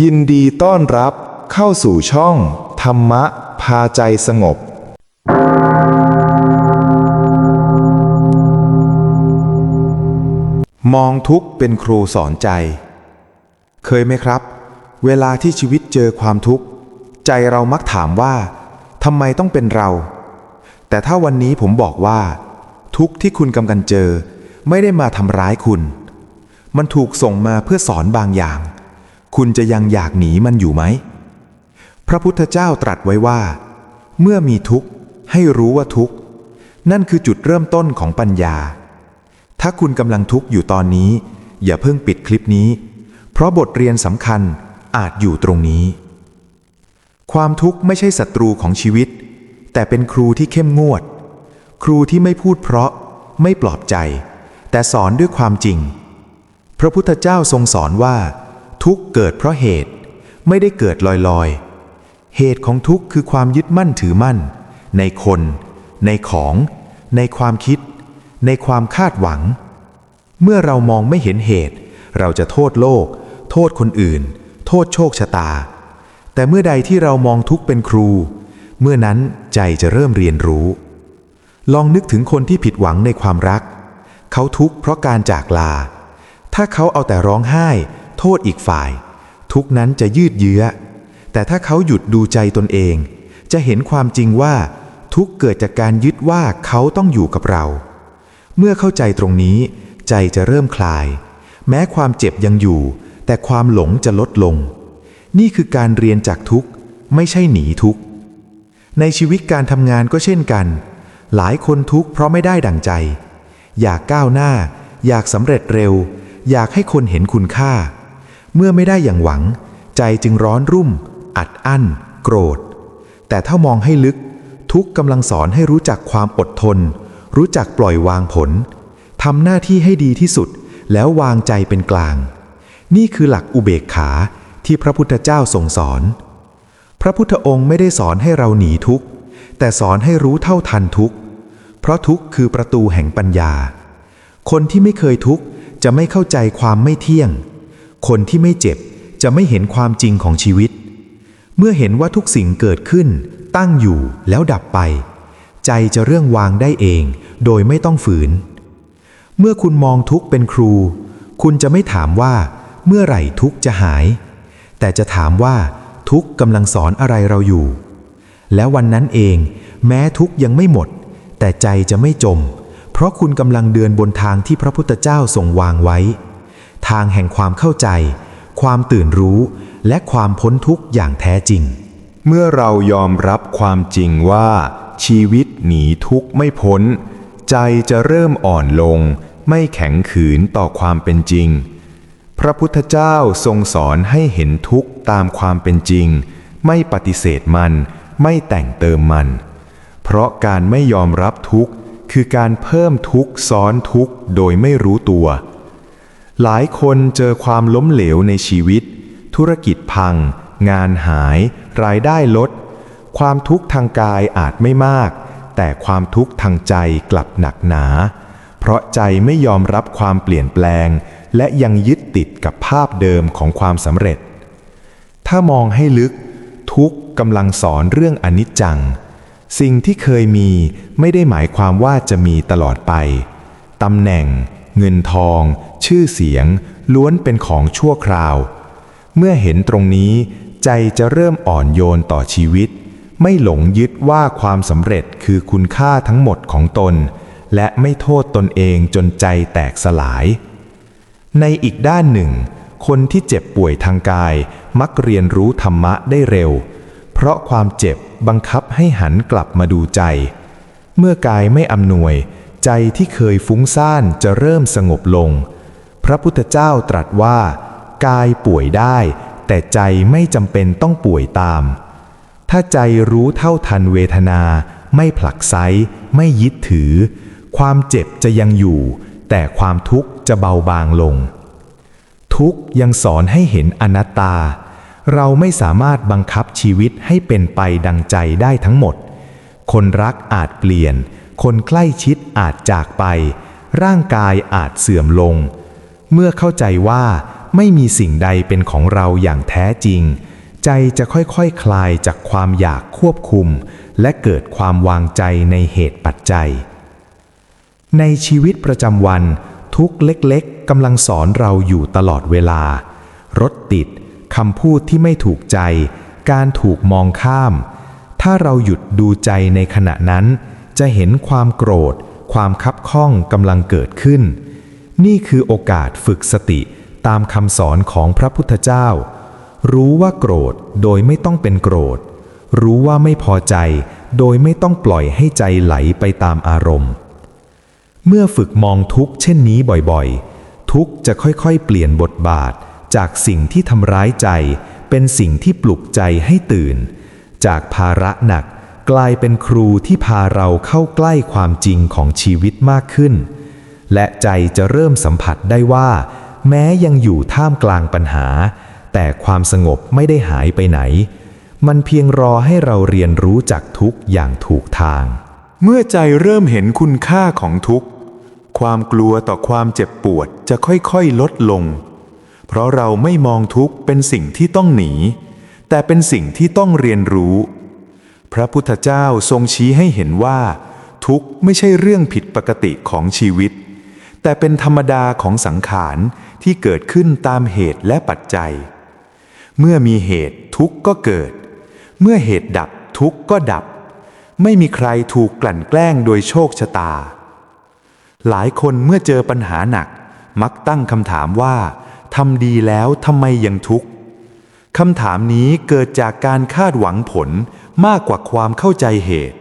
ยินดีต้อนรับเข้าสู่ช่อง ธรรมะ พาใจสงบ มองทุกข์เป็นครูสอนใจ เคยไหมครับ เวลาที่ชีวิตเจอความทุกข์ ใจเรามักถามว่าทำไมต้องเป็นเรา แต่ถ้าวันนี้ผมบอกว่า ทุกข์ที่คุณกำลังเจอ ไม่ได้มาทำร้ายคุณ มันถูกส่งมาเพื่อสอนบางอย่าง คุณจะยังอยากหนีมันอยู่ไหม พระพุทธเจ้าตรัสไว้ว่า เมื่อมีทุกข์ให้รู้ว่าทุกข์ นั่นคือจุดเริ่มต้นของปัญญา ถ้าคุณกำลังทุกข์อยู่ตอนนี้ อย่าเพิ่งปิดคลิปนี้ เพราะบทเรียนสำคัญอาจอยู่ตรงนี้ ความทุกข์ไม่ใช่ศัตรูของชีวิต แต่เป็นครูที่เข้มงวด ครูที่ไม่พูดเพราะไม่ปลอบใจ แต่สอนด้วยความจริง พระพุทธเจ้าทรงสอนว่า ทุกเกิดเพราะเหตุ ไม่ได้เกิดลอยๆ เหตุของทุกข์คือความยึดมั่นถือมั่น ในคน ในของ ในความคิด ในความคาดหวัง เมื่อเรามองไม่เห็นเหตุ เราจะโทษโลก โทษคนอื่น โทษโชคชะตา แต่เมื่อใดที่เรามองทุกข์เป็นครู เมื่อนั้นใจจะเริ่มเรียนรู้ ลองนึกถึงคนที่ผิดหวังในความรัก เขาทุกข์เพราะการจากลา ถ้าเขาเอาแต่ร้องไห้ โทษอีกฝ่าย ทุกนั้นจะยืดเยื้อ แต่ถ้าเขาหยุดดูใจตนเอง จะเห็นความจริงว่า ทุกเกิดจากการยึดว่าเขาต้องอยู่กับเรา เมื่อเข้าใจตรงนี้ ใจจะเริ่มคลาย แม้ความเจ็บยังอยู่ แต่ความหลงจะลดลง นี่คือการเรียนจากทุกข์ไม่ใช่หนีทุกข์ในชีวิตการทำงานก็เช่นกัน หลายคนทุกข์เพราะไม่ได้ดั่งใจ อยากก้าวหน้า อยากสำเร็จเร็ว อยากให้คนเห็นคุณค่า เมื่อไม่ได้อย่างหวัง ใจจึงร้อนรุ่ม อัดอั้น โกรธ แต่ถ้ามองให้ลึก ทุกกำลังสอนให้รู้จักความอดทน รู้จักปล่อยวางผลทำหน้าที่ให้ดีที่สุด แล้ววางใจเป็นกลาง นี่คือหลักอุเบกขาที่พระพุทธเจ้าทรงสอน พระพุทธองค์ไม่ได้สอนให้เราหนีทุกข์ แต่สอนให้รู้เท่าทันทุกข์ เพราะทุกข์คือประตูแห่งปัญญา คนที่ไม่เคยทุกข์จะไม่เข้าใจความไม่เที่ยง คนที่ไม่เจ็บจะไม่เห็นความจริงของชีวิต เมื่อเห็นว่าทุกสิ่งเกิดขึ้น ตั้งอยู่แล้วดับไป ใจจะเรื่องวางได้เอง โดยไม่ต้องฝืน เมื่อคุณมองทุกเป็นครู คุณจะไม่ถามว่า เมื่อไหร่ทุกจะหาย แต่จะถามว่า ทุกกำลังสอนอะไรเราอยู่ และวันนั้นเอง แม้ทุกยังไม่หมด แต่ใจจะไม่จม เพราะคุณกำลังเดินบนทางที่พระพุทธเจ้าทรงวางไว้ ทางแห่งความเข้าใจ ความตื่นรู้ และความพ้นทุกข์อย่างแท้จริง เมื่อเรายอมรับความจริงว่า ชีวิตหนีทุกข์ไม่พ้น ใจจะเริ่มอ่อนลง ไม่แข็งขืนต่อความเป็นจริง พระพุทธเจ้าทรงสอนให้เห็นทุกข์ตามความเป็นจริง ไม่ปฏิเสธมัน ไม่แต่งเติมมัน เพราะการไม่ยอมรับทุกข์คือการเพิ่มทุกข์ซ้อนทุกข์โดยไม่รู้ตัว หลายคนเจอความล้มเหลวในชีวิต ธุรกิจพัง งานหาย รายได้ลด ความทุกข์ทางกายอาจไม่มาก แต่ความทุกข์ทางใจกลับหนักหนา เพราะใจไม่ยอมรับความเปลี่ยนแปลง และยังยึดติดกับภาพเดิมของความสำเร็จ ถ้ามองให้ลึก ทุกข์กำลังสอนเรื่องอนิจจัง สิ่งที่เคยมีไม่ได้หมายความว่าจะมีตลอดไปตำแหน่ง เงินทอง ชื่อเสียง ล้วนเป็นของชั่วคราว เมื่อเห็นตรงนี้ ใจจะเริ่มอ่อนโยนต่อชีวิต ไม่หลงยึดว่าความสำเร็จคือคุณค่าทั้งหมดของตน และไม่โทษตนเองจนใจแตกสลาย ในอีกด้านหนึ่ง คนที่เจ็บป่วยทางกาย มักเรียนรู้ธรรมะได้เร็ว เพราะความเจ็บบังคับให้หันกลับมาดูใจ เมื่อกายไม่อำนวย ใจที่เคยฟุ้งซ่านจะเริ่มสงบลง พระพุทธเจ้าตรัสว่า กายป่วยได้ แต่ใจไม่จำเป็นต้องป่วยตาม ถ้าใจรู้เท่าทันเวทนา ไม่ผลักไซไม่ยึดถือ ความเจ็บจะยังอยู่ แต่ความทุกข์จะเบาบางลง ทุกข์ยังสอนให้เห็นอนัตตา เราไม่สามารถบังคับชีวิตให้เป็นไปดังใจได้ทั้งหมด คนรักอาจเปลี่ยน คนใกล้ชิดอาจจากไป ร่างกายอาจเสื่อมลง เมื่อเข้าใจว่าไม่มีสิ่งใดเป็นของเราอย่างแท้จริง ใจจะค่อยๆคคลายจากความอยากควบคุม และเกิดความวางใจในเหตุปัจจัย ในชีวิตประจำวัน ทุกเล็กๆกำลังสอนเราอยู่ตลอดเวลา รถติดคำพูดที่ไม่ถูกใจ การถูกมองข้าม ถ้าเราหยุดดูใจในขณะนั้น จะเห็นความโกรธ ความคับข้องกำลังเกิดขึ้น นี่คือโอกาสฝึกสติตามคำสอนของพระพุทธเจ้า รู้ว่าโกรธโดยไม่ต้องเป็นโกรธ รู้ว่าไม่พอใจ โดยไม่ต้องปล่อยให้ใจไหลไปตามอารมณ์ เมื่อฝึกมองทุกข์เช่นนี้บ่อยๆ ทุกข์จะค่อยๆ เปลี่ยนบทบาทจากสิ่งที่ทำร้ายใจ เป็นสิ่งที่ปลุกใจให้ตื่น จากภาระหนัก กลายเป็นครูที่พาเราเข้าใกล้ความจริงของชีวิตมากขึ้น และใจจะเริ่มสัมผัสได้ว่า แม้ยังอยู่ท่ามกลางปัญหา แต่ความสงบไม่ได้หายไปไหน มันเพียงรอให้เราเรียนรู้จักทุกข์อย่างถูกทาง เมื่อใจเริ่มเห็นคุณค่าของทุกข์ความกลัวต่อความเจ็บปวดจะค่อยๆลดลง เพราะเราไม่มองทุกข์เป็นสิ่งที่ต้องหนี แต่เป็นสิ่งที่ต้องเรียนรู้ พระพุทธเจ้าทรงชี้ให้เห็นว่า ทุกข์ไม่ใช่เรื่องผิดปกติของชีวิต แต่เป็นธรรมดาของสังขารที่เกิดขึ้นตามเหตุและปัจจัย เมื่อมีเหตุทุกข์ก็เกิด เมื่อเหตุดับทุกข์ก็ดับ ไม่มีใครถูกกลั่นแกล้งโดยโชคชะตา หลายคนเมื่อเจอปัญหาหนักมักตั้งคำถามว่าทำดีแล้วทำไมยังทุกข์คำถามนี้เกิดจากการคาดหวังผล มากกว่าความเข้าใจเหตุ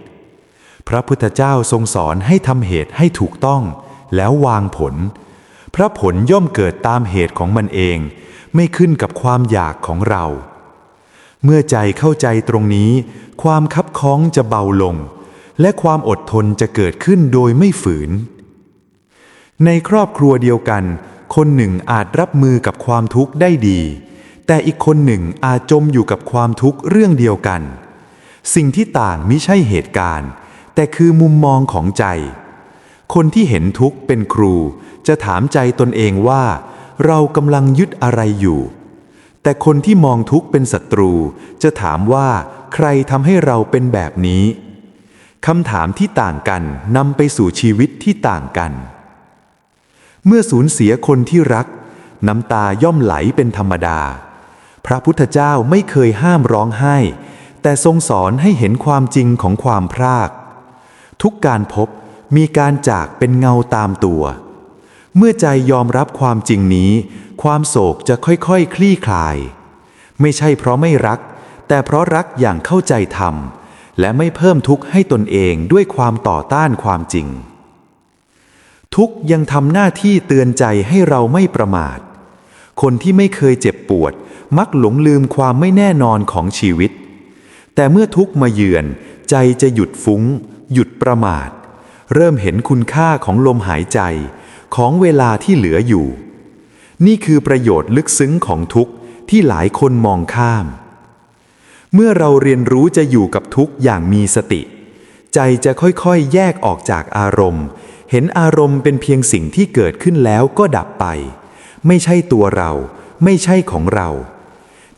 พระพุทธเจ้าทรงสอนให้ทำเหตุให้ถูกต้อง แล้ววางผล พระผลย่อมเกิดตามเหตุของมันเอง ไม่ขึ้นกับความอยากของเรา เมื่อใจเข้าใจตรงนี้ ความคับค้องจะเบาลง และความอดทนจะเกิดขึ้นโดยไม่ฝืน ในครอบครัวเดียวกัน คนหนึ่งอาจรับมือกับความทุกข์ได้ดีแต่อีกคนหนึ่งอาจจมอยู่กับความทุกข์เรื่องเดียวกัน สิ่งที่ต่างมิใช่เหตุการณ์ แต่คือมุมมองของใจ คนที่เห็นทุกข์เป็นครู จะถามใจตนเองว่า เรากำลังยึดอะไรอยู่ แต่คนที่มองทุกข์เป็นศัตรู จะถามว่า ใครทำให้เราเป็นแบบนี้คำถามที่ต่างกันนำไปสู่ชีวิตที่ต่างกัน เมื่อสูญเสียคนที่รัก น้ำตาย่อมไหลเป็นธรรมดา พระพุทธเจ้าไม่เคยห้ามร้องไห้ แต่ทรงสอนให้เห็นความจริงของความพราก ทุกการพบมีการจากเป็นเงาตามตัว เมื่อใจยอมรับความจริงนี้ ความโศกจะค่อยๆคคลี่คลาย ไม่ใช่เพราะไม่รัก แต่เพราะรักอย่างเข้าใจธรรม และไม่เพิ่มทุกข์ให้ตนเองด้วยความต่อต้านความจริง ทุกยังทำหน้าที่เตือนใจให้เราไม่ประมาท คนที่ไม่เคยเจ็บปวด มักหลงลืมความไม่แน่นอนของชีวิต แต่เมื่อทุกมาเยือน ใจจะหยุดฟุง้ง หยุดประมาท เริ่มเห็นคุณค่าของลมหายใจของเวลาที่เหลืออยู่ นี่คือประโยชน์ลึกซึ้งของทุกข์ที่หลายคนมองข้าม เมื่อเราเรียนรู้จะอยู่กับทุกข์อย่างมีสติ ใจจะค่อยๆ แยกออกจากอารมณ์ เห็นอารมณ์เป็นเพียงสิ่งที่เกิดขึ้นแล้วก็ดับไป ไม่ใช่ตัวเรา ไม่ใช่ของเรา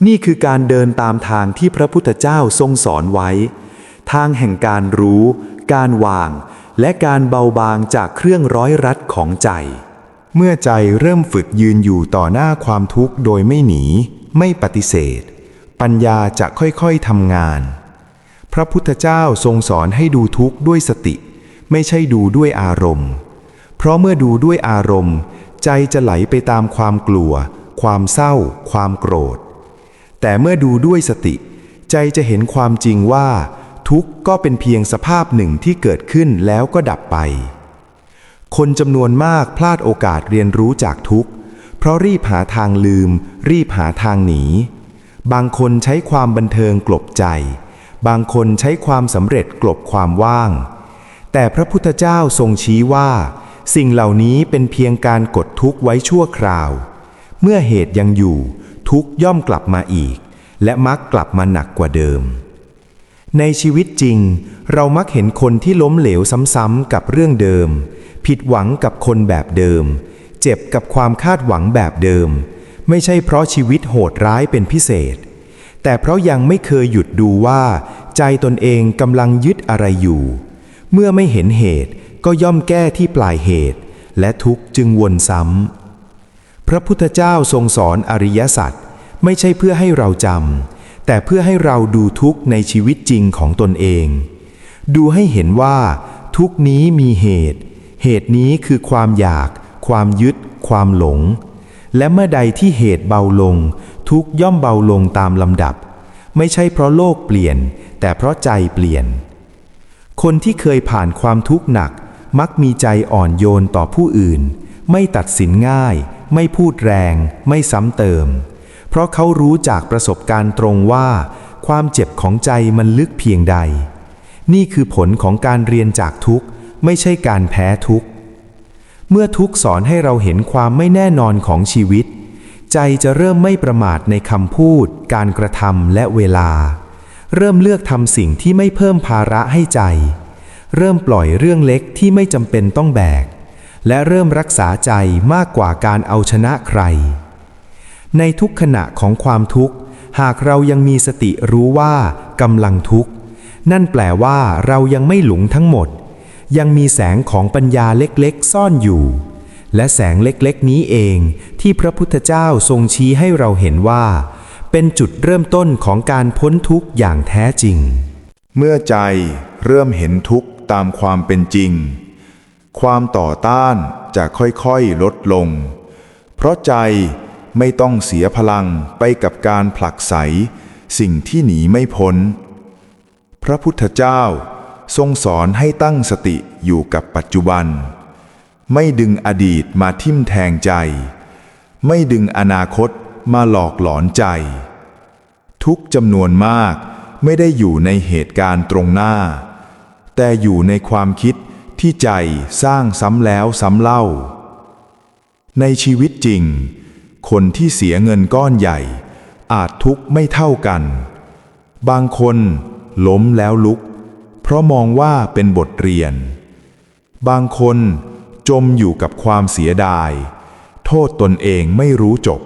นี่คือการเดินตามทางที่พระพุทธเจ้าทรงสอนไว้ ทางแห่งการรู้ การวาง และการเบาบางจากเครื่องร้อยรัดของใจ เมื่อใจเริ่มฝึกยืนอยู่ต่อหน้าความทุกข์โดยไม่หนี ไม่ปฏิเสธ ปัญญาจะค่อยๆทำงาน พระพุทธเจ้าทรงสอนให้ดูทุกข์ด้วยสติ ไม่ใช่ดูด้วยอารมณ์ เพราะเมื่อดูด้วยอารมณ์ ใจจะไหลไปตามความกลัว ความเศร้า ความโกรธ แต่เมื่อดูด้วยสติ ใจจะเห็นความจริงว่า ทุกข์ก็เป็นเพียงสภาพหนึ่งที่เกิดขึ้นแล้วก็ดับไป คนจำนวนมากพลาดโอกาสเรียนรู้จากทุกข์ เพราะรีบหาทางลืม รีบหาทางหนี บางคนใช้ความบันเทิงกลบใจ บางคนใช้ความสำเร็จกลบความว่าง แต่พระพุทธเจ้าทรงชี้ว่า สิ่งเหล่านี้เป็นเพียงการกดทุกข์ไว้ชั่วคราว เมื่อเหตุยังอยู่ ทุกย่อมกลับมาอีก และมักกลับมาหนักกว่าเดิม ในชีวิตจริง เรามักเห็นคนที่ล้มเหลวซ้ำๆกับเรื่องเดิม ผิดหวังกับคนแบบเดิม เจ็บกับความคาดหวังแบบเดิม ไม่ใช่เพราะชีวิตโหดร้ายเป็นพิเศษ แต่เพราะยังไม่เคยหยุดดูว่า ใจตนเองกำลังยึดอะไรอยู่ เมื่อไม่เห็นเหตุก็ย่อมแก้ที่ปลายเหตุ และทุกข์จึงวนซ้ำ พระพุทธเจ้าทรงสอนอริยสัจไม่ใช่เพื่อให้เราจำแต่เพื่อให้เราดูทุกข์ในชีวิตจริงของตนเอง ดูให้เห็นว่า ทุกนี้มีเหตุ เหตุนี้คือความอยาก ความยึด ความหลง และเมื่อใดที่เหตุเบาลง ทุกย่อมเบาลงตามลำดับ ไม่ใช่เพราะโลกเปลี่ยน แต่เพราะใจเปลี่ยน คนที่เคยผ่านความทุกข์หนัก มักมีใจอ่อนโยนต่อผู้อื่น ไม่ตัดสินง่าย ไม่พูดแรง ไม่ซ้ำเติม เพราะเขารู้จากประสบการณ์ตรงว่า ความเจ็บของใจมันลึกเพียงใด นี่คือผลของการเรียนจากทุกข์ ไม่ใช่การแพ้ทุกข์ เมื่อทุกข์สอนให้เราเห็นความไม่แน่นอนของชีวิต ใจจะเริ่มไม่ประมาทในคำพูด การกระทำและเวลา เริ่มเลือกทำสิ่งที่ไม่เพิ่มภาระให้ใจ เริ่มปล่อยเรื่องเล็กที่ไม่จำเป็นต้องแบก และเริ่มรักษาใจมากกว่าการเอาชนะใคร ในทุกขณะของความทุกข์ หากเรายังมีสติรู้ว่ากำลังทุกข์ นั่นแปลว่าเรายังไม่หลงทั้งหมด ยังมีแสงของปัญญาเล็กๆ ซ่อนอยู่ และแสงเล็กๆ นี้เองที่พระพุทธเจ้าทรงชี้ให้เราเห็นว่า เป็นจุดเริ่มต้นของการพ้นทุกข์อย่างแท้จริง เมื่อใจเริ่มเห็นทุกข์ตามความเป็นจริง ความต่อต้านจะค่อยๆลดลง เพราะใจไม่ต้องเสียพลังไปกับการผลักไสสิ่งที่หนีไม่พ้น พระพุทธเจ้าทรงสอนให้ตั้งสติอยู่กับปัจจุบัน ไม่ดึงอดีตมาทิ่มแทงใจ ไม่ดึงอนาคตมาหลอกหลอนใจ ทุกจำนวนมากไม่ได้อยู่ในเหตุการณ์ตรงหน้า แต่อยู่ในความคิด ที่ใจสร้างซ้ำแล้วซ้ำเล่า ในชีวิตจริง คนที่เสียเงินก้อนใหญ่ อาจทุกข์ไม่เท่ากัน บางคนล้มแล้วลุก เพราะมองว่าเป็นบทเรียน บางคนจมอยู่กับความเสียดาย โทษตนเองไม่รู้จบ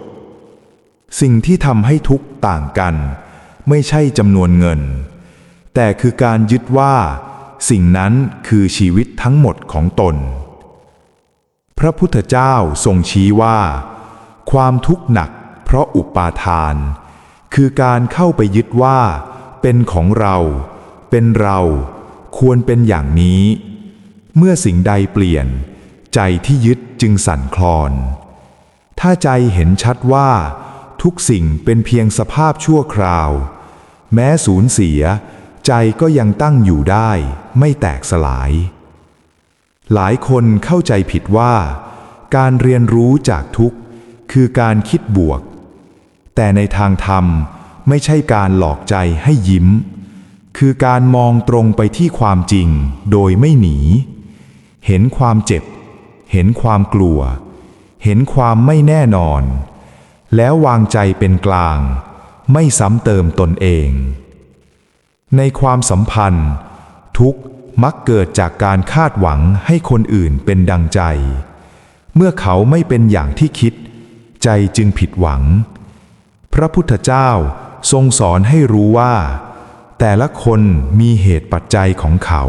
สิ่งที่ทำให้ทุกข์ต่างกัน ไม่ใช่จำนวนเงิน แต่คือการยึดว่า สิ่งนั้นคือชีวิตทั้งหมดของตน พระพุทธเจ้าทรงชี้ว่า ความทุกข์หนักเพราะอุปาทาน คือการเข้าไปยึดว่า เป็นของเรา เป็นเรา ควรเป็นอย่างนี้ เมื่อสิ่งใดเปลี่ยน ใจที่ยึดจึงสั่นคลอน ถ้าใจเห็นชัดว่า ทุกสิ่งเป็นเพียงสภาพชั่วคราว แม้สูญเสีย ใจก็ยังตั้งอยู่ได้ ไม่แตกสลาย หลายคนเข้าใจผิดว่า การเรียนรู้จากทุกข์ คือการคิดบวก แต่ในทางธรรมไม่ใช่การหลอกใจให้ยิ้ม คือการมองตรงไปที่ความจริงโดยไม่หนี เห็นความเจ็บ เห็นความกลัว เห็นความไม่แน่นอน แล้ววางใจเป็นกลาง ไม่ซ้ำเติมตนเอง ในความสัมพันธ์ ทุกมักเกิดจากการคาดหวังให้คนอื่นเป็นดังใจ เมื่อเขาไม่เป็นอย่างที่คิด ใจจึงผิดหวัง พระพุทธเจ้าทรงสอนให้รู้ว่า แต่ละคนมีเหตุปัจจัยของเขา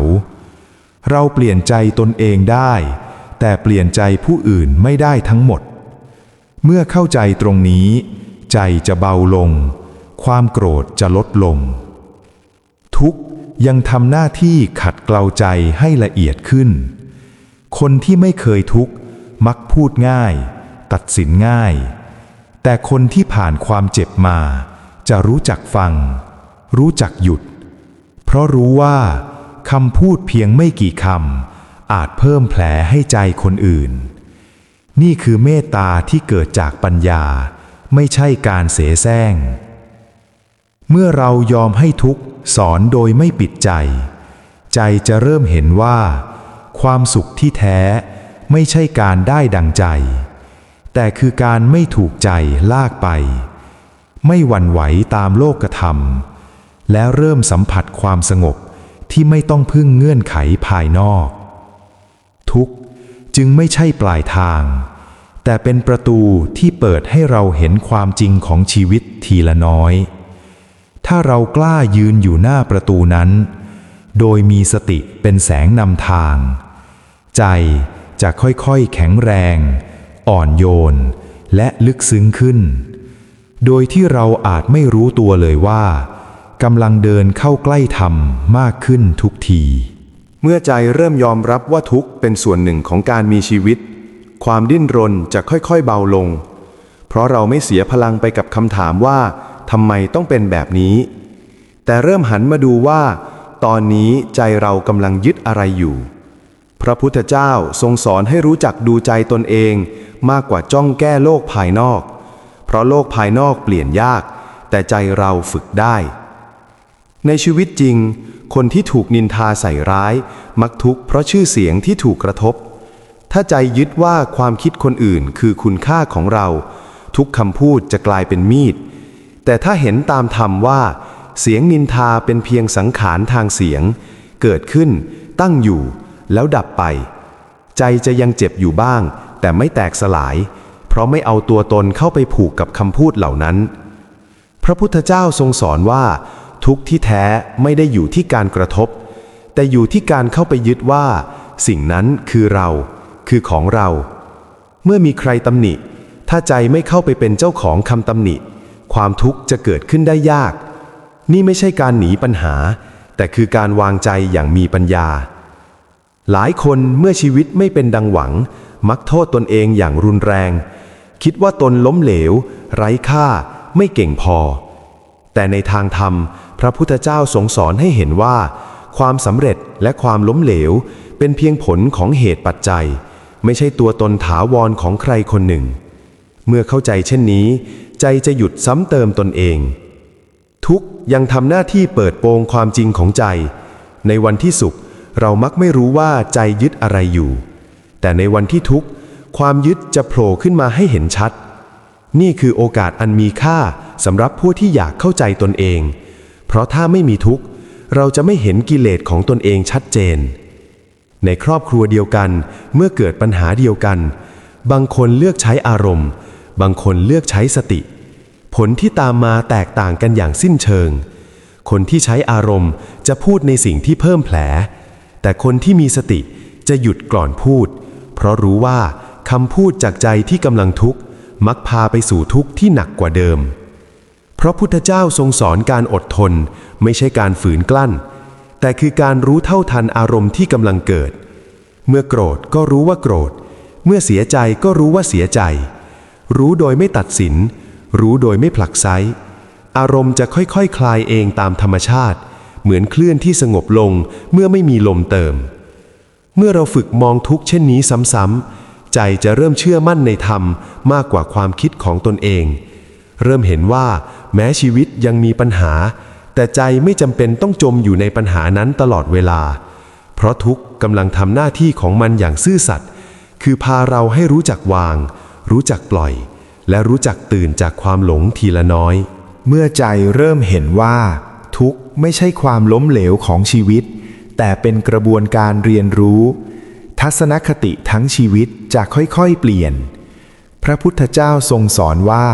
เราเปลี่ยนใจตนเองได้ แต่เปลี่ยนใจผู้อื่นไม่ได้ทั้งหมด เมื่อเข้าใจตรงนี้ ใจจะเบาลง ความโกรธจะลดลง ทุกข์ยังทำหน้าที่ขัดเกลาใจให้ละเอียดขึ้น คนที่ไม่เคยทุกข์มักพูดง่าย ตัดสินง่าย แต่คนที่ผ่านความเจ็บมา จะรู้จักฟัง รู้จักหยุด เพราะรู้ว่าคำพูดเพียงไม่กี่คำอาจเพิ่มแผลให้ใจคนอื่น นี่คือเมตตาที่เกิดจากปัญญา ไม่ใช่การเสแสร้ง เมื่อเรายอมให้ทุกข์สอนโดยไม่ปิดใจ ใจจะเริ่มเห็นว่า ความสุขที่แท้ไม่ใช่การได้ดังใจ แต่คือการไม่ถูกใจลากไป ไม่หวั่นไหวตามโลกธรรม แล้วเริ่มสัมผัสความสงบที่ไม่ต้องพึ่งเงื่อนไขภายนอก ทุกข์จึงไม่ใช่ปลายทาง แต่เป็นประตูที่เปิดให้เราเห็นความจริงของชีวิตทีละน้อย ถ้าเรากล้ายืนอยู่หน้าประตูนั้น โดยมีสติเป็นแสงนำทาง ใจจะค่อยๆแข็งแรง อ่อนโยน และลึกซึ้งขึ้น โดยที่เราอาจไม่รู้ตัวเลยว่ากำลังเดินเข้าใกล้ธรรมมากขึ้นทุกที เมื่อใจเริ่มยอมรับว่าทุกข์เป็นส่วนหนึ่งของการมีชีวิต ความดิ้นรนจะค่อยๆเบาลง เพราะเราไม่เสียพลังไปกับคำถามว่า ทำไมต้องเป็นแบบนี้ แต่เริ่มหันมาดูว่า ตอนนี้ใจเรากำลังยึดอะไรอยู่ พระพุทธเจ้าทรงสอนให้รู้จักดูใจตนเองมากกว่าจ้องแก้โลกภายนอก เพราะโลกภายนอกเปลี่ยนยาก แต่ใจเราฝึกได้ ในชีวิตจริง คนที่ถูกนินทาใส่ร้าย มักทุกข์เพราะชื่อเสียงที่ถูกกระทบ ถ้าใจยึดว่าความคิดคนอื่นคือคุณค่าของเรา ทุกคำพูดจะกลายเป็นมีด แต่ถ้าเห็นตามธรรมว่า เสียงนินทาเป็นเพียงสังขารทางเสียง เกิดขึ้น ตั้งอยู่ แล้วดับไป ใจจะยังเจ็บอยู่บ้าง แต่ไม่แตกสลาย เพราะไม่เอาตัวตนเข้าไปผูกกับคำพูดเหล่านั้น พระพุทธเจ้าทรงสอนว่า ทุกที่แท้ไม่ได้อยู่ที่การกระทบ แต่อยู่ที่การเข้าไปยึดว่า สิ่งนั้นคือเรา คือของเรา เมื่อมีใครตำหนิ ถ้าใจไม่เข้าไปเป็นเจ้าของคำตำหนิ ความทุกข์จะเกิดขึ้นได้ยาก นี่ไม่ใช่การหนีปัญหา แต่คือการวางใจอย่างมีปัญญา หลายคนเมื่อชีวิตไม่เป็นดังหวัง มักโทษตนเองอย่างรุนแรง คิดว่าตนล้มเหลว ไร้ค่า ไม่เก่งพอ แต่ในทางธรรม พระพุทธเจ้าทรงสอนให้เห็นว่า ความสำเร็จและความล้มเหลว เป็นเพียงผลของเหตุปัจจัย ไม่ใช่ตัวตนถาวรของใครคนหนึ่ง เมื่อเข้าใจเช่นนี้ ใจจะหยุดซ้ำเติมตนเอง ทุกยังทำหน้าที่เปิดโปงความจริงของใจ ในวันที่สุขเรามักไม่รู้ว่าใจยึดอะไรอยู่ แต่ในวันที่ทุกข์ ความยึดจะโผล่ขึ้นมาให้เห็นชัด นี่คือโอกาสอันมีค่าสำหรับผู้ที่อยากเข้าใจตนเอง เพราะถ้าไม่มีทุกข์ เราจะไม่เห็นกิเลสของตนเองชัดเจน ในครอบครัวเดียวกันเมื่อเกิดปัญหาเดียวกัน บางคนเลือกใช้อารมณ์ บางคนเลือกใช้สติ ผลที่ตามมาแตกต่างกันอย่างสิ้นเชิง คนที่ใช้อารมณ์จะพูดในสิ่งที่เพิ่มแผล แต่คนที่มีสติจะหยุดก่อนพูด เพราะรู้ว่าคำพูดจากใจที่กำลังทุกข์ มักพาไปสู่ทุกข์ที่หนักกว่าเดิม เพราะพุทธเจ้าทรงสอนการอดทน ไม่ใช่การฝืนกลั้น แต่คือการรู้เท่าทันอารมณ์ที่กำลังเกิด เมื่อโกรธก็รู้ว่าโกรธ เมื่อเสียใจก็รู้ว่าเสียใจ รู้โดยไม่ตัดสิน รู้โดยไม่ผลักไซอารมณ์จะค่อยๆคคลายเองตามธรรมชาติ เหมือนคลื่นที่สงบลงเมื่อไม่มีลมเติม เมื่อเราฝึกมองทุกข์เช่นนี้ซ้ำๆใจจะเริ่มเชื่อมั่นในธรรมมากกว่าความคิดของตนเอง เริ่มเห็นว่าแม้ชีวิตยังมีปัญหา แต่ใจไม่จำเป็นต้องจมอยู่ในปัญหานั้นตลอดเวลา เพราะทุกข์กำลังทำหน้าที่ของมันอย่างซื่อสัตย์คือพาเราให้รู้จักวาง รู้จักปล่อย และรู้จักตื่นจากความหลงทีละน้อย เมื่อใจเริ่มเห็นว่า ทุกข์ไม่ใช่ความล้มเหลวของชีวิต แต่เป็นกระบวนการเรียนรู้ ทัศนคติทั้งชีวิตจะค่อยๆเปลี่ยน พระพุทธเจ้าทรงสอนว่า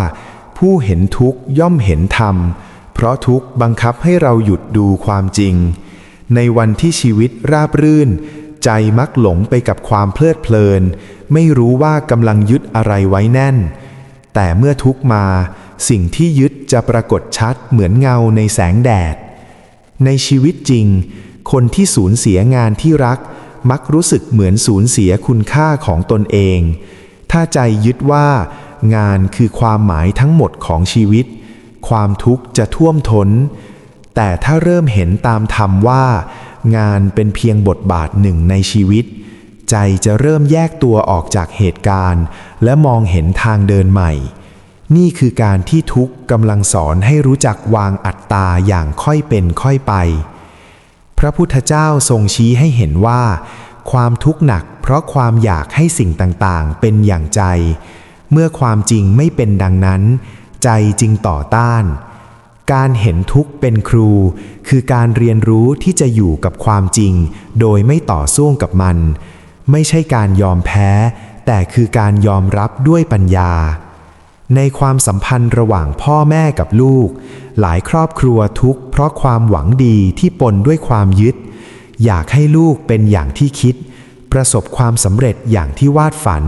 ผู้เห็นทุกข์ย่อมเห็นธรรม เพราะทุกข์บังคับให้เราหยุดดูความจริง ในวันที่ชีวิตราบรื่น ใจมักหลงไปกับความเพลิดเพลิน ไม่รู้ว่ากำลังยึดอะไรไว้แน่น แต่เมื่อทุกมาสิ่งที่ยึดจะปรากฏชัดเหมือนเงาในแสงแดด ในชีวิตจริง คนที่สูญเสียงานที่รัก มักรู้สึกเหมือนสูญเสียคุณค่าของตนเอง ถ้าใจยึดว่า งานคือความหมายทั้งหมดของชีวิต ความทุกข์จะท่วมท้น แต่ถ้าเริ่มเห็นตามธรรมว่า งานเป็นเพียงบทบาทหนึ่งในชีวิต ใจจะเริ่มแยกตัวออกจากเหตุการณ์ และมองเห็นทางเดินใหม่ นี่คือการที่ทุกข์กำลังสอนให้รู้จักวางอัตตาอย่างค่อยเป็นค่อยไป พระพุทธเจ้าทรงชี้ให้เห็นว่า ความทุกข์หนักเพราะความอยากให้สิ่งต่างๆ เป็นอย่างใจ เมื่อความจริงไม่เป็นดังนั้น ใจจึงต่อต้านการเห็นทุกข์เป็นครู คือการเรียนรู้ที่จะอยู่กับความจริง โดยไม่ต่อสู้กับมัน ไม่ใช่การยอมแพ้ แต่คือการยอมรับด้วยปัญญา ในความสัมพันธ์ระหว่างพ่อแม่กับลูก หลายครอบครัวทุกข์เพราะความหวังดีที่ปนด้วยความยึด อยากให้ลูกเป็นอย่างที่คิด ประสบความสำเร็จอย่างที่วาดฝัน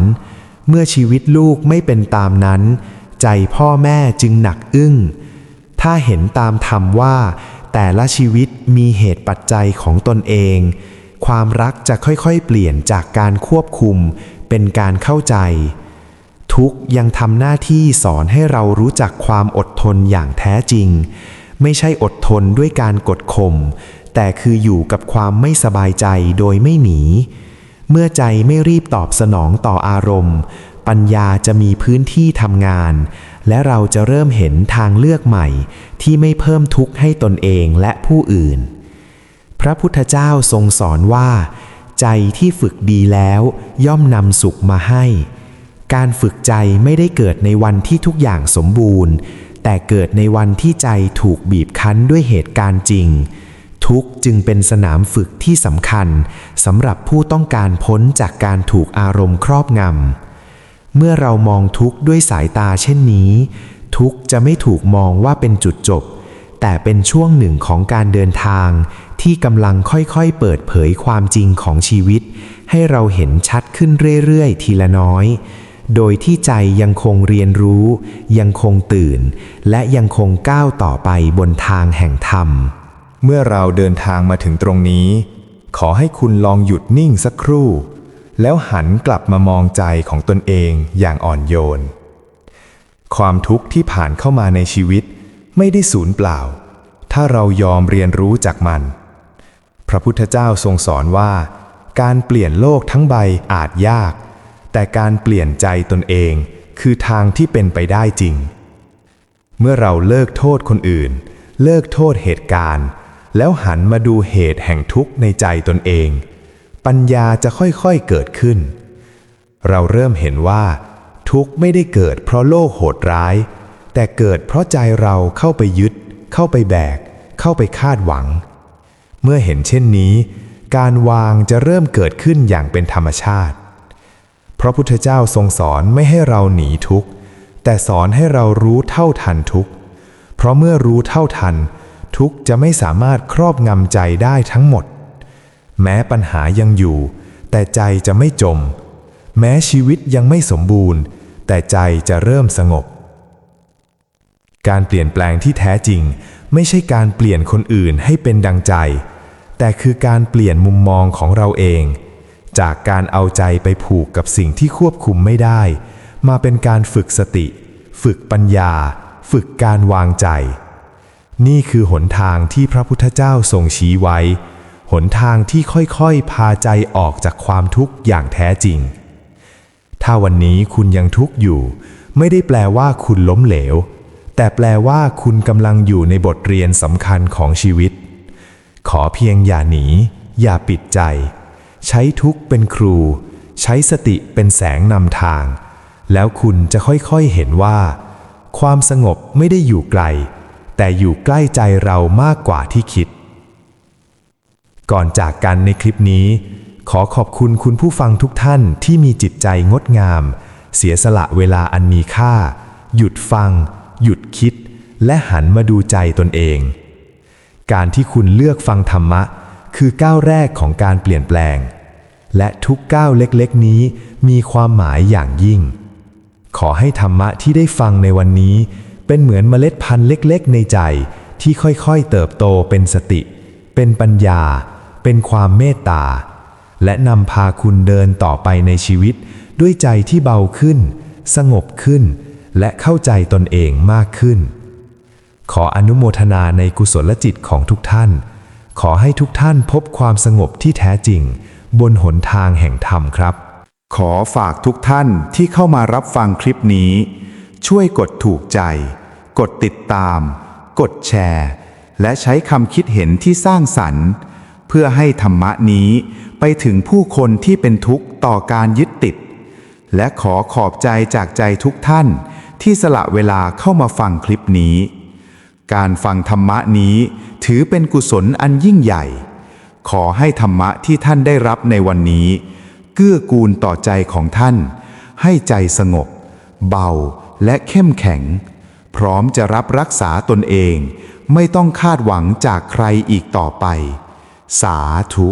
เมื่อชีวิตลูกไม่เป็นตามนั้น ใจพ่อแม่จึงหนักอึ้ง ถ้าเห็นตามธรรมว่า แต่ละชีวิตมีเหตุปัจจัยของตนเอง ความรักจะค่อยๆ เปลี่ยนจากการควบคุมเป็นการเข้าใจ ทุกยังทำหน้าที่สอนให้เรารู้จักความอดทนอย่างแท้จริง ไม่ใช่อดทนด้วยการกดข่มแต่คืออยู่กับความไม่สบายใจโดยไม่หนี เมื่อใจไม่รีบตอบสนองต่ออารมณ์ ปัญญาจะมีพื้นที่ทำงาน และเราจะเริ่มเห็นทางเลือกใหม่ ที่ไม่เพิ่มทุกข์ให้ตนเองและผู้อื่น พระพุทธเจ้าทรงสอนว่า ใจที่ฝึกดีแล้วย่อมนำสุขมาให้ การฝึกใจไม่ได้เกิดในวันที่ทุกอย่างสมบูรณ์ แต่เกิดในวันที่ใจถูกบีบคั้นด้วยเหตุการณ์จริง ทุกจึงเป็นสนามฝึกที่สำคัญสำหรับผู้ต้องการพ้นจากการถูกอารมณ์ครอบงำเมื่อเรามองทุกข์ด้วยสายตาเช่นนี้ ทุกจะไม่ถูกมองว่าเป็นจุดจบ แต่เป็นช่วงหนึ่งของการเดินทางที่กำลังค่อยๆ เปิดเผยความจริงของชีวิต ให้เราเห็นชัดขึ้นเรื่อยๆ ทีละน้อย โดยที่ใจยังคงเรียนรู้ ยังคงตื่น และยังคงก้าวต่อไปบนทางแห่งธรรม เมื่อเราเดินทางมาถึงตรงนี้ ขอให้คุณลองหยุดนิ่งสักครู่ แล้วหันกลับมามองใจของตนเองอย่างอ่อนโยน ความทุกข์ที่ผ่านเข้ามาในชีวิต ไม่ได้สูญเปล่า ถ้าเรายอมเรียนรู้จากมัน พระพุทธเจ้าทรงสอนว่า การเปลี่ยนโลกทั้งใบอาจยาก แต่การเปลี่ยนใจตนเองคือทางที่เป็นไปได้จริง เมื่อเราเลิกโทษคนอื่น เลิกโทษเหตุการณ์ แล้วหันมาดูเหตุแห่งทุกข์ในใจตนเอง ปัญญาจะค่อยๆเกิดขึ้น เราเริ่มเห็นว่า ทุกข์ไม่ได้เกิดเพราะโลกโหดร้าย แต่เกิดเพราะใจเราเข้าไปยึด เข้าไปแบก เข้าไปคาดหวัง เมื่อเห็นเช่นนี้ การวางจะเริ่มเกิดขึ้นอย่างเป็นธรรมชาติ พระพุทธเจ้าทรงสอนไม่ให้เราหนีทุกข์ แต่สอนให้เรารู้เท่าทันทุกข์ เพราะเมื่อรู้เท่าทัน ทุกข์จะไม่สามารถครอบงำใจได้ทั้งหมด แม้ปัญหายังอยู่ แต่ใจจะไม่จม แม้ชีวิตยังไม่สมบูรณ์ แต่ใจจะเริ่มสงบ การเปลี่ยนแปลงที่แท้จริง ไม่ใช่การเปลี่ยนคนอื่นให้เป็นดังใจ แต่คือการเปลี่ยนมุมมองของเราเอง จากการเอาใจไปผูกกับสิ่งที่ควบคุมไม่ได้ มาเป็นการฝึกสติ ฝึกปัญญา ฝึกการวางใจ นี่คือหนทางที่พระพุทธเจ้าทรงชี้ไว้ หนทางที่ค่อยๆ พาใจออกจากความทุกข์อย่างแท้จริง ถ้าวันนี้คุณยังทุกข์อยู่ ไม่ได้แปลว่าคุณล้มเหลว แต่แปลว่าคุณกำลังอยู่ในบทเรียนสำคัญของชีวิต ขอเพียงอย่าหนี อย่าปิดใจ ใช้ทุกเป็นครู ใช้สติเป็นแสงนำทาง แล้วคุณจะค่อยๆเห็นว่า ความสงบไม่ได้อยู่ไกล แต่อยู่ใกล้ใจเรามากกว่าที่คิด ก่อนจากกันในคลิปนี้ ขอขอบคุณคุณผู้ฟังทุกท่านที่มีจิตใจงดงาม เสียสละเวลาอันมีค่า หยุดฟัง หยุดคิด และหันมาดูใจตนเอง การที่คุณเลือกฟังธรรมะ คือก้าวแรกของการเปลี่ยนแปลง และทุกก้าวเล็กๆ นี้มีความหมายอย่างยิ่ง ขอให้ธรรมะที่ได้ฟังในวันนี้ เป็นเหมือนเมล็ดพันธุ์เล็ก ๆ ในใจที่ค่อยๆ เติบโตเป็นสติ เป็นปัญญา เป็นความเมตตา และนำพาคุณเดินต่อไปในชีวิตด้วยใจที่เบาขึ้น สงบขึ้น และเข้าใจตนเองมากขึ้น ขออนุโมทนาในกุศลจิตของทุกท่าน ขอให้ทุกท่านพบความสงบที่แท้จริง บนหนทางแห่งธรรมครับ ขอฝากทุกท่านที่เข้ามารับฟังคลิปนี้ ช่วยกดถูกใจ กดติดตาม กดแชร์ และใช้คำคิดเห็นที่สร้างสรรค์ เพื่อให้ธรรมะนี้ไปถึงผู้คนที่เป็นทุกข์ต่อการยึดติดและขอขอบใจจากใจทุกท่าน ที่สละเวลาเข้ามาฟังคลิปนี้ การฟังธรรมะนี้ถือเป็นกุศลอันยิ่งใหญ่ ขอให้ธรรมะที่ท่านได้รับในวันนี้ เกื้อกูลต่อใจของท่าน ให้ใจสงบ เบาและเข้มแข็ง พร้อมจะรับรักษาตนเอง ไม่ต้องคาดหวังจากใครอีกต่อไป สาธุ